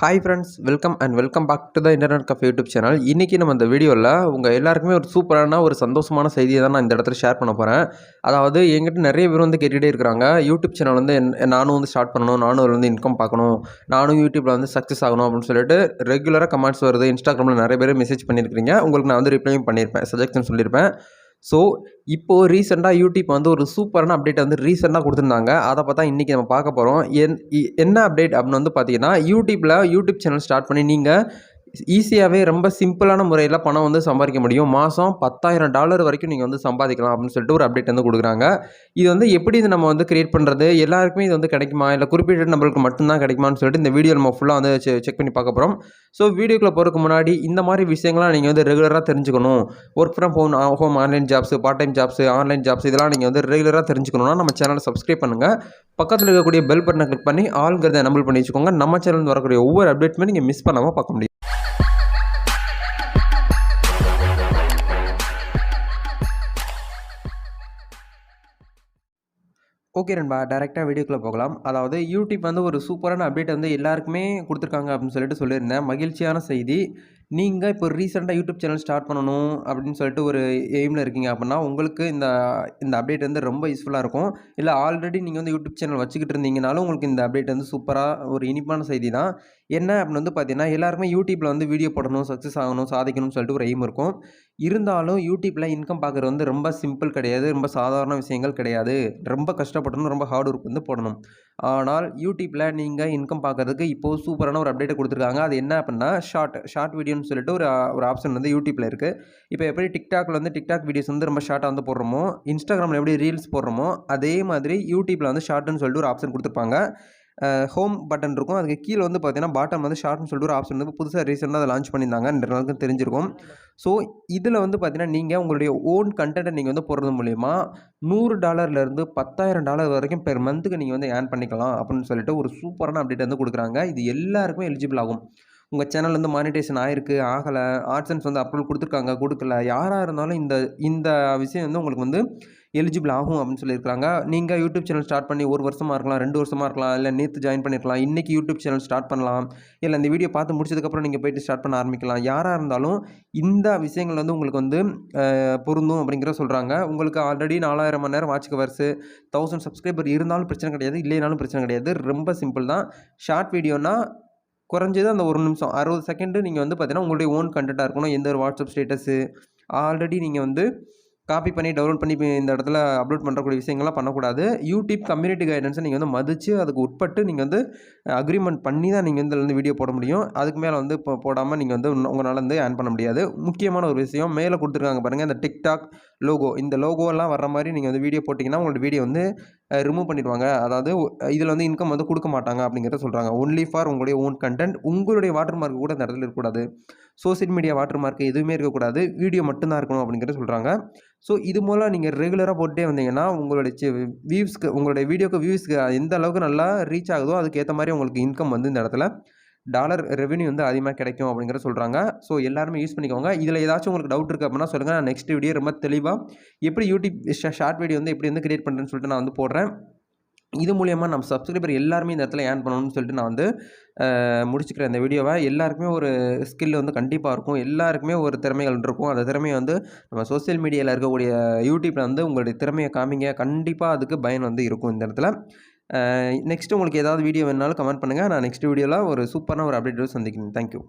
Hi friends welcome and welcome back to the internet cafe YouTube channel இன்றைக்கி நம்ம இந்த வீடியோவில் உங்கள் எல்லாருக்குமே ஒரு சூப்பரான ஒரு சந்தோஷமான செய்தியை தான் நான் இந்த இடத்துல ஷேர் பண்ண போகிறேன் அதாவது எங்கிட்ட நிறைய பேர் வந்து கேட்டுகிட்டே இருக்கிறாங்க. யூடியூப் சேனல் வந்து என் நானும் வந்து ஸ்டார்ட் பண்ணணும் நானும் அதில் வந்து இன்கம் பார்க்கணும் நானும் யூடியூப்பில் வந்து சக்ஸஸ் ஆகணும் அப்படின்னு சொல்லிட்டு ரெகுலராக கமெண்ட்ஸ் வருது. இன்ஸ்டாகிராமில் நிறைய பேர் மெசேஜ் பண்ணியிருக்கிறீங்க. உங்களுக்கு நான் வந்து ரிப்ளையும் பண்ணியிருப்பேன் சஜெக்ஷன் சொல்லியிருப்பேன். ஸோ இப்போது ரீசெண்டாக யூடியூப் வந்து ஒரு சூப்பரான அப்டேட் வந்து ரீசெண்டாக கொடுத்துருந்தாங்க. அதை பார்த்தா இன்றைக்கி நம்ம பார்க்க போகிறோம் என் என்ன அப்டேட் அப்படின்னு வந்து பார்த்தீங்கன்னா யூடியூப்பில் யூடியூப் சேனல் ஸ்டார்ட் பண்ணி நீங்கள் ஈஸியாகவே ரொம்ப சிம்பிளான முறையில் பணம் வந்து சம்பாதிக்க முடியும். மாதம் பத்தாயிரம் டாலர் வரைக்கும் நீங்கள் வந்து சம்பாதிக்கலாம் அப்படின்னு சொல்லிட்டு ஒரு அப்டேட் வந்து கொடுக்குறாங்க. இது வந்து எப்படி இது நம்ம வந்து கிரியேட் பண்ணுறது எல்லாருக்குமே இது வந்து கிடைக்குமா? இல்லை குறிப்பிட்ட நம்மளுக்கு மட்டும்தான் கிடைக்குமான்னு சொல்லிட்டு இந்த வீடியோ நம்ம ஃபுல்லாக வந்து செக் பண்ணி பார்க்க போகிறோம் ஸோ வீடியோக்குள்ளே போகிறதுக்கு முன்னாடி இந்த மாதிரி விஷயங்கள்லாம் நீங்கள் வந்து ரெகுலராக தெரிஞ்சுக்கணும். Work from home home online jobs part time jobs online jobs இதெல்லாம் நீங்கள் வந்து ரெகுலராக தெரிஞ்சுக்கணும்னா நம்ம சேனலை சப்ஸ்கிரைப் பண்ணுங்கள் பக்கத்தில் இருக்கக்கூடிய பெல் பட்டனை கிளிக் பண்ணி ஆளுங்கிறத நம்பர் பண்ணி வச்சுக்கோங்க. நம்ம சேனல் வரக்கூடிய ஒவ்வொரு அப்டேட்டுமே நீங்கள் மிஸ் பண்ணாமல் பார்க்க முடியும். ஓகே நண்பா டேரெக்டாக வீடியோக்குள்ளே போகலாம். அதாவது யூடியூப் வந்து ஒரு சூப்பரான அப்டேட் வந்து எல்லாருக்குமே கொடுத்துருக்காங்க அப்படின்னு சொல்லிட்டு சொல்லியிருந்தேன். மகிழ்ச்சியான செய்தி. நீங்கள் இப்போ ரீசெண்டாக யூடியூப் சேனல் ஸ்டார்ட் பண்ணணும் அப்படின்னு சொல்லிட்டு ஒரு எய்மில் இருக்கீங்க அப்படின்னா உங்களுக்கு இந்த இந்த அப்டேட் வந்து ரொம்ப யூஸ்ஃபுல்லாக இருக்கும். இல்லை ஆல்ரெடி நீங்கள் வந்து யூடியூப் சேனல் வச்சுக்கிட்டு இருந்தீங்கனாலும் உங்களுக்கு இந்த அப்டேட் வந்து சூப்பராக ஒரு இனிப்பான செய்தி தான். என்ன அப்படின்னு வந்து பார்த்தீங்கன்னா எல்லாருமே யூடியூப்பில் வந்து வீடியோ போடணும் சக்ஸஸ் ஆகணும் சாதிக்கணும்னு சொல்லிட்டு ஒரு எய்ம் இருக்கும். இருந்தாலும் யூடியூப்பில் இன்கம் பார்க்குறது வந்து ரொம்ப சிம்பிள் கிடையாது ரொம்ப சாதாரண விஷயங்கள் கிடையாது. ரொம்ப கஷ்டப்படணும் ரொம்ப ஹார்ட் ஒர்க் வந்து போடணும். ஆனால் யூடியூப்பில் நீங்கள் இன்கம் பார்க்கறதுக்கு இப்போது சூப்பரான ஒரு அப்டேட்டை கொடுத்துருக்காங்க. அது என்ன அப்படின்னா ஷார்ட் ஷார்ட் வீடியோன்னு சொல்லிட்டு ஒரு ஒரு ஆப்ஷன் வந்து யூடியூப்பில் இருக்குது இப்போ எப்படி டிக்டாக்ல வந்து டிக்டாக் வீடியோஸ் வந்து ரொம்ப ஷார்ட்டாக வந்து போடுறோமோ இன்ஸ்டாகிராமில் எப்படி ரீல்ஸ் போடுறோமோ அதே மாதிரி யூடியூப்பில் வந்து ஷார்ட்னு சொல்லிட்டு ஒரு ஆப்ஷன் கொடுத்துருப்பாங்க. ஹோம் பட்டன் இருக்கும். அதுக்கு கீழே வந்து பார்த்தீங்கன்னா பாட்டம் வந்து ஷார்ட்னு சொல்லிட்டு ஒரு ஆப்ஷன் வந்து புதுசாக ரீசெண்டாக அதை லான்ச் பண்ணியிருந்தாங்க. ரெண்டு நாளுக்கு தெரிஞ்சிருக்கும். ஸோ இதில் வந்து பார்த்தீங்கன்னா நீங்கள் உங்களுடைய ஓன் கண்டென்ட்டை நீங்கள் வந்து போடுறது மூலிமா நூறு டாலர்லேருந்து பத்தாயிரம் டாலர் வரைக்கும் பெர் மந்த்துக்கு நீங்கள் வந்து ஏர்ன் பண்ணிக்கலாம் அப்படின்னு சொல்லிட்டு ஒரு சூப்பரான அப்டேட் வந்து கொடுக்குறாங்க. இது எல்லாருக்குமே எலிஜிபிள் ஆகும். உங்கள் சேனல் வந்து மானிட்டேஷன் ஆயிருக்கு ஆகலை ஆட்சன்ஸ் வந்து அப்ரூவல் கொடுத்துருக்காங்க கொடுக்கல. யாராக இருந்தாலும் இந்த இந்த விஷயம் வந்து உங்களுக்கு வந்து எலிஜிபிள் ஆகும் அப்படின்னு சொல்லியிருக்காங்க நீங்கள் யூடியூப் சேனல் ஸ்டார்ட் பண்ணி ஒரு வருஷமாக இருக்கலாம் ரெண்டு வருஷமாக இருக்கலாம் இல்லை நேற்று ஜாயின் பண்ணிருக்கலாம் இன்றைக்கி யூடியூப் சேனல் ஸ்டார்ட் பண்ணலாம் இல்லை இந்த வீடியோ பார்த்து முடிச்சதுக்கப்புறம் நீங்கள் போயிட்டு ஸ்டார்ட் பண்ண ஆரம்பிக்கலாம். யாராக இருந்தாலும் இந்த விஷயங்கள் வந்து உங்களுக்கு வந்து பொருந்தும் அப்படிங்கிற சொல்கிறாங்க உங்களுக்கு ஆல்ரெடி நாலாயிரம் மணி நேரம் வாட்ச் கவர்ஸு தௌசண்ட் சப்ஸ்கிரைபர் இருந்தாலும் பிரச்சனை கிடையாது இல்லைனாலும் பிரச்சனை கிடையாது. ரொம்ப சிம்பிள் தான். ஷார்ட் வீடியோனா குறைஞ்சது அந்த ஒரு நிமிஷம் அறுபது செகண்டு நீங்கள் வந்து பார்த்தீங்கன்னா உங்களுடைய ஓன் கண்டென்ட்டாக இருக்கணும். எந்த ஒரு வாட்ஸ்அப் ஸ்டேட்டஸு ஆல்ரெடி நீங்கள் வந்து காப்பி பண்ணி டவுன்லோட் பண்ணி இந்த இடத்துல அப்லோட் பண்ணுறக்கூடிய விஷயங்கள்லாம் பண்ணக்கூடாது. யூடியூப் கம்யூனிட்டி கைடன்ஸை நீங்கள் வந்து மதித்து அதுக்கு உட்பட்டு நீங்கள் வந்து அக்ரிமெண்ட் பண்ணி தான் நீங்கள் வந்து இதுல இருந்து வீடியோ போட முடியும். அதுக்கு மேலே வந்து இப்போ போடாமல் நீங்கள் வந்து உங்களால் வந்து ஏர்ன் பண்ண முடியாது. முக்கியமான ஒரு விஷயம் மேலே கொடுத்துருக்காங்க பாருங்கள் இந்த டிக்டாக் லோகோ இந்த லோகோலாம் வர்ற மாதிரி நீங்கள் வந்து வீடியோ போட்டிங்கன்னா உங்களோட வீடியோ வந்து ரிமூவ் பண்ணிடுவாங்க. அதாவது இதில் வந்து இன்கம் வந்து கொடுக்க மாட்டாங்க அப்படிங்கிறத சொல்கிறாங்க ஒன்லி ஃபார் உங்களுடைய ஓன் கண்டென்ட் உங்களுடைய வாட்டர் மார்க் கூட இந்த இடத்துல இருக்கக்கூடாது. சோசியல் மீடியா வாட்டர் மார்க் எதுவுமே இருக்கக்கூடாது. வீடியோ மட்டும்தான் இருக்கணும் அப்படிங்கிறத சொல்கிறாங்க ஸோ இது மூலம் நீங்கள் ரெகுலராக போட்டே வந்தீங்கன்னா உங்களுடைய வியூஸ்க்கு உங்களுடைய வீடியோக்கு வியூஸ்க்கு எந்த அளவுக்கு நல்லா ரீச் ஆகுதோ அதுக்கேற்ற மாதிரி உங்களுக்கு இன்கம் வந்து இந்த இடத்துல டாலர் ரெவன்யூ வந்து அதிகமாக கிடைக்கும் அப்படிங்கிற சொல்கிறாங்க ஸோ எல்லாருமே யூஸ் பண்ணிக்கோங்க. இதில் ஏதாச்சும் உங்களுக்கு டவுட் இருக்குது அப்படின்னா சொல்லுங்கள் நான் நெக்ஸ்ட் வீடியோ ரொம்ப தெளிவாக எப்படி யூடியூப் ஷார்ட் வீடியோ வந்து எப்படி வந்து கிரியேட் பண்ணுறேன்னு சொல்லிட்டு நான் வந்து போடுறேன். இது மூலயமா நம்ம சப்ஸ்கிரைபர் எல்லாருமே இந்த இடத்துல ஏர்ன் பண்ணணும்னு சொல்லிட்டு நான் வந்து முடிச்சுக்கிறேன் இந்த வீடியோவை எல்லாருக்குமே ஒரு ஸ்கில் வந்து கண்டிப்பாக இருக்கும். எல்லாருக்குமே ஒரு திறமைகள் இருக்கும். அந்த திறமையை வந்து நம்ம சோஷியல் மீடியாவில் இருக்கக்கூடிய யூடியூப்பில் வந்து உங்களுடைய திறமையை காமிங்க. கண்டிப்பாக அதுக்கு பயன் வந்து இருக்கும் இந்த இடத்துல. நெக்ஸ்ட் உங்களுக்கு ஏதாவது வீடியோ வேணாலும் கமெண்ட் பண்ணுங்கள் நான் நெக்ஸ்ட் வீடியோவில் ஒரு சூப்பரான ஒரு அப்டேட் சந்திக்கிறேன். தேங்க்யூ